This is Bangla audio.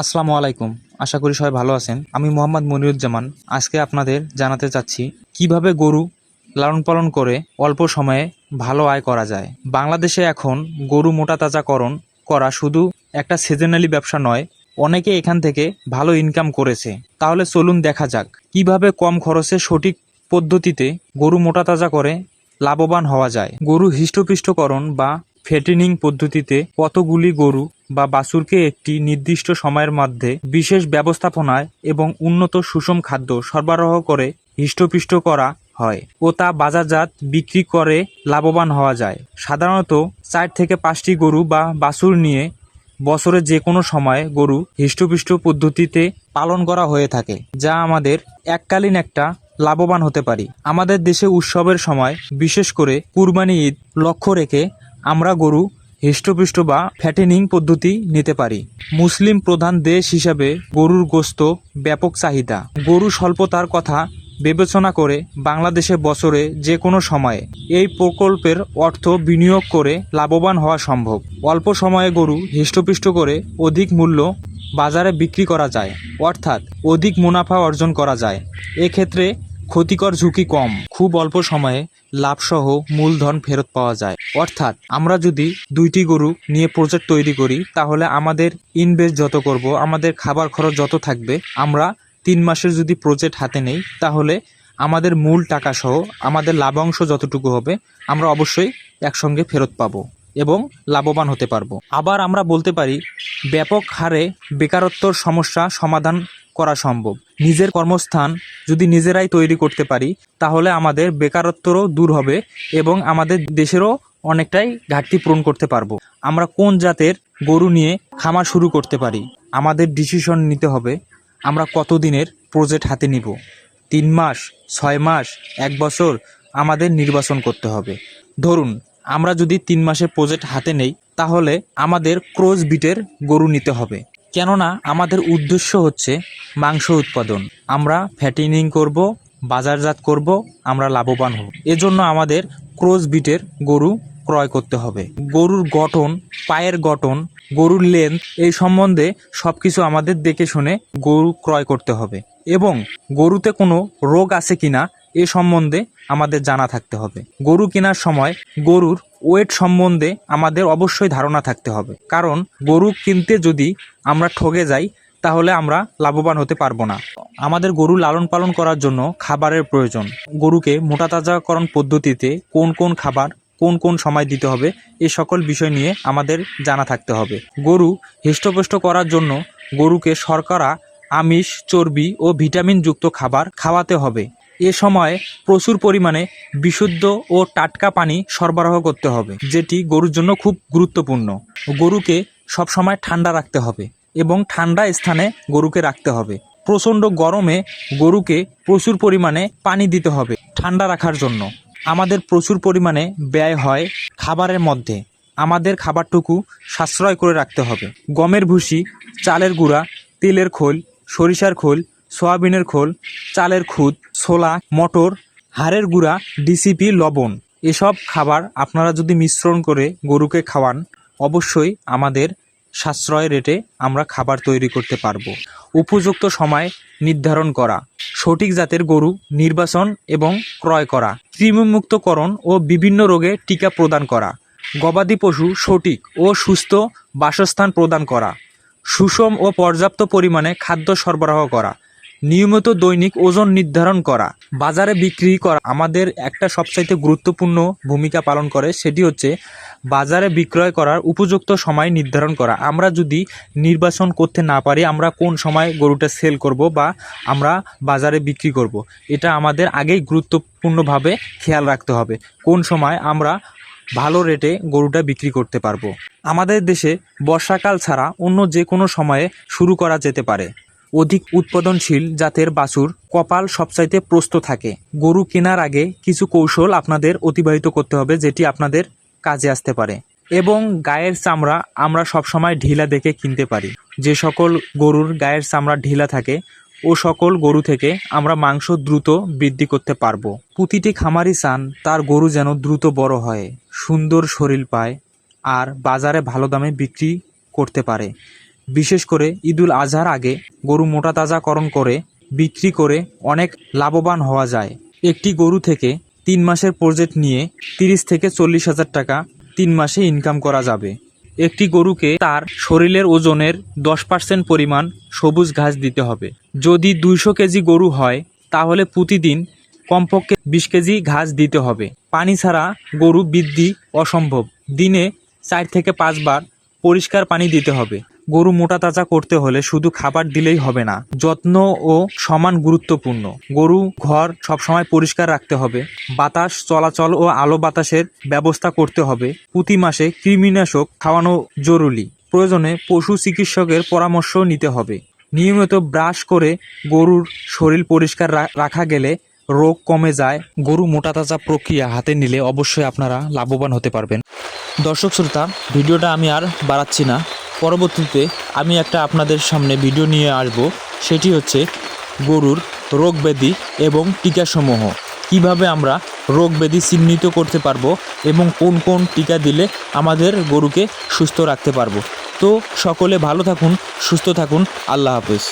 আসসালামু আলাইকুম। আশা করি সবাই ভালো আছেন। আমি মোহাম্মদ মনিরুজ্জামান। আজকে আপনাদের জানাতে চাচ্ছি, কীভাবে গরু লালন পালন করে অল্প সময়ে ভালো আয় করা যায়? বাংলাদেশে এখন গরু মোটা তাজাকরণ করা শুধু একটা সিজনালি ব্যবসা নয়, অনেকে এখান থেকে ভালো ইনকাম করেছে। তাহলে চলুন দেখা যাক, কীভাবে কম খরচে সঠিক পদ্ধতিতে গরু মোটা তাজা করে লাভবান হওয়া যায়? গরু হৃষ্টপুষ্টকরণ বা ফেটেনিং পদ্ধতিতে কতগুলি গরু বা বাছুরকে একটি নির্দিষ্ট সময়ের মধ্যে বিশেষ ব্যবস্থাপনায় এবং উন্নত সুষম খাদ্য সরবরাহ করে হৃষ্টপুষ্ট করা হয় ও তা বাজারজাত বিক্রি করে লাভবান হওয়া যায়। সাধারণত চার থেকে পাঁচটি গরু বা বাছুর নিয়ে বছরে যে কোনো সময় গরু হৃষ্টপুষ্ট পদ্ধতিতে পালন করা হয়ে থাকে, যা আমাদের এককালীন একটা লাভবান হতে পারি। আমাদের দেশে উৎসবের সময় বিশেষ করে কুরবানি ঈদ লক্ষ্য রেখে আমরা গরু, হৃষ্টপুষ্ট বা ফ্যাটেনিং পদ্ধতি নিতে পারি। মুসলিম প্রধান দেশ হিসাবে গরুর গোস্ত ব্যাপক চাহিদা। গরু স্বল্পতার কথা বিবেচনা করে বাংলাদেশে বছরে যে কোনো সময়ে এই প্রকল্পের অর্থ বিনিয়োগ করে লাভবান হওয়া সম্ভব। অল্প সময়ে গরু হৃষ্টপুষ্ট করে অধিক মূল্য বাজারে বিক্রি করা যায়, অর্থাৎ অধিক মুনাফা অর্জন করা যায়। এক্ষেত্রে ক্ষতিকর ঝুঁকি কম। খুব অল্প সময়ে লাভসহ মূলধন ফেরত পাওয়া যায়। অর্থাৎ আমরা যদি দুইটি গরু নিয়ে প্রজেক্ট তৈরি করি, তাহলে আমাদের ইনভেস্ট যত করব, আমাদের খাবার খরচ যত থাকবে, আমরা তিন মাসের যদি প্রজেক্ট হাতে নেই, তাহলে আমাদের মূল টাকা সহ আমাদের লাভাংশ যতটুকু হবে, আমরা অবশ্যই একসঙ্গে ফেরত পাবো এবং লাভবান হতে পারব। আবার আমরা বলতে পারি, ব্যাপক হারে বেকারত্বর সমস্যা সমাধান করা সম্ভব। নিজের কর্মস্থান যদি নিজেরাই তৈরি করতে পারি, তাহলে আমাদের বেকারত্বরও দূর হবে এবং আমাদের দেশেরও অনেকটাই ঘাটতি পূরণ করতে পারব। আমরা কোন জাতের গরু নিয়ে খামার শুরু করতে পারি? আমাদের ডিসিশন নিতে হবে, আমরা কতদিনের প্রজেক্ট হাতে নিব? তিন মাস, ছয় মাস, এক বছর আমাদের নির্বাচন করতে হবে। ধরুন, আমরা যদি তিন মাসের প্রজেক্ট হাতে নেই, তাহলে আমাদের ক্রোজ বিটের গরু নিতে হবে। কেননা, আমাদের উদ্দেশ্য হচ্ছে মাংস উৎপাদন। আমরা ফ্যাটিনিং করব, বাজারজাত করব, আমরা লাভবান হব। এজন্য আমাদের ক্রোজ বিটের গরু ক্রয় করতে হবে। গরুর গঠন, পায়ের গঠন, গরুর লেন্থ এই সম্বন্ধে সব কিছু আমাদের দেখে শুনে গরু ক্রয় করতে হবে এবং গরুতে কোনো রোগ আছে কিনা এ সম্বন্ধে আমাদের জানা থাকতে হবে। গরু কেনার সময় গরুর ওয়েট সম্বন্ধে আমাদের অবশ্যই ধারণা থাকতে হবে। কারণ গরু কিনতে যদি আমরা ঠগে যাই, তাহলে আমরা লাভবান হতে পারব না। আমাদের গরু লালন পালন করার জন্য খাবারের প্রয়োজন। গরুকে মোটা তাজাকরণ পদ্ধতিতে কোন কোন খাবার কোন কোন সময় দিতে হবে এই সকল বিষয় নিয়ে আমাদের জানা থাকতে হবে। গরু হৃষ্টপুষ্ট করার জন্য গরুকে শর্করা, আমিষ, চর্বি ও ভিটামিনযুক্ত খাবার খাওয়াতে হবে। এ সময় প্রচুর পরিমাণে বিশুদ্ধ ও টাটকা পানি সরবরাহ করতে হবে, যেটি গরুর জন্য খুব গুরুত্বপূর্ণ। গরুকে সবসময় ঠান্ডা রাখতে হবে এবং ঠান্ডা স্থানে গরুকে রাখতে হবে। প্রচণ্ড গরমে গরুকে প্রচুর পরিমাণে পানি দিতে হবে ঠান্ডা রাখার জন্য। আমাদের প্রচুর পরিমাণে ব্যয় হয় খাবারের মধ্যে। আমাদের খাবারটুকু সাশ্রয় করে রাখতে হবে। গমের ভুসি, চালের গুঁড়া, তেলের খোল, সরিষার খোল, সয়াবিনের খোল, চালের খুদ, ছোলা, মটর, হাড়ের গুঁড়া ডিসিপি লবণ এসব খাবার আপনারা যদি মিশ্রণ করে গরুকে খাওয়ান, অবশ্যই আমাদের সাশ্রয় রেটে আমরা খাবার তৈরি করতে পারব। উপযুক্ত সময় নির্ধারণ করা, সঠিক জাতের গরু নির্বাচন এবং ক্রয় করা, কৃমিমুক্তকরণ ও বিভিন্ন রোগে টিকা প্রদান করা, গবাদি পশু সঠিক ও সুস্থ বাসস্থান প্রদান করা, সুষম ও পর্যাপ্ত পরিমাণে খাদ্য সরবরাহ করা নিয়মিত দৈনিক ওজন নির্ধারণ করা, বাজারে বিক্রি করা আমাদের একটা সবচাইতে গুরুত্বপূর্ণ ভূমিকা পালন করে, সেটি হচ্ছে বাজারে বিক্রয় করার উপযুক্ত সময় নির্ধারণ করা। আমরা যদি নির্বাচন করতে না পারি, আমরা কোন সময় গরুটা সেল করব বা আমরা বাজারে বিক্রি করব, এটা আমাদের আগেই গুরুত্বপূর্ণভাবে খেয়াল রাখতে হবে, কোন সময় আমরা ভালো রেটে গরুটা বিক্রি করতে পারব। আমাদের দেশে বর্ষাকাল ছাড়া অন্য যে কোনো সময়ে শুরু করা যেতে পারে। অধিক উৎপাদনশীল জাতের বাছুর কপাল সবচাইতে প্রস্ত থাকে। গরু কেনার আগে কিছু কৌশল আপনাদের অতিবাহিত করতে হবে, যেটি আপনাদের কাজে আসতে পারে। এবং গায়ের চামড়া আমরা সবসময় ঢিলা দেখে কিনতে পারি। যে সকল গরুর গায়ের চামড়া ঢিলা থাকে, ও সকল গরু থেকে আমরা মাংস দ্রুত বৃদ্ধি করতে পারব। প্রতিটি খামারি চান তার গরু যেন দ্রুত বড় হয়, সুন্দর শরীর পায়, আর বাজারে ভালো দামে বিক্রি করতে পারে। বিশেষ করে ঈদুল আজহার আগে গরু মোটা তাজাকরণ করে, বিক্রি করে অনেক লাভবান হওয়া যায়। একটি গরু থেকে তিন মাসের প্রজেক্ট নিয়ে তিরিশ থেকে চল্লিশ হাজার টাকা তিন মাসে ইনকাম করা যাবে। একটি গরুকে তার শরীরের ওজনের দশ পার্সেন্ট পরিমাণ সবুজ ঘাস দিতে হবে। যদি দুইশো কেজি গরু হয়, তাহলে প্রতিদিন কমপক্ষে বিশ কেজি ঘাস দিতে হবে। পানি ছাড়া গরু বৃদ্ধি অসম্ভব। দিনে চার থেকে পাঁচবার পরিষ্কার পানি দিতে হবে। গরু মোটা তাজা করতে হলে শুধু খাবার দিলেই হবে না, যত্ন ও সমান গুরুত্বপূর্ণ। গরু, ঘর সবসময় পরিষ্কার রাখতে হবে। বাতাস, চলাচল ও আলো বাতাসের ব্যবস্থা করতে হবে। প্রতি মাসে কৃমিনাশক খাওয়ানো জরুরি। প্রয়োজনে পশু চিকিৎসকের পরামর্শ নিতে হবে। নিয়মিত ব্রাশ করে গরুর শরীর পরিষ্কার রাখা গেলে রোগ কমে যায়। গরু মোটা তাজা প্রক্রিয়া হাতে নিলে অবশ্যই আপনারা লাভবান হতে পারবেন। দর্শক শ্রোতা, ভিডিওটা আমি আর বাড়াচ্ছি না। পরবর্তীতে আমি একটা আপনাদের সামনে ভিডিও নিয়ে আসব। সেটি হচ্ছে গরুর রোগ ব্যাধি এবং টিকাসমূহ। কীভাবে আমরা রোগ ব্যাধি চিহ্নিত করতে পারব এবং কোন কোন টিকা দিলে আমাদের গরুকে সুস্থ রাখতে পারব। তো সকলে ভালো থাকুন, সুস্থ থাকুন। আল্লাহ হাফেজ।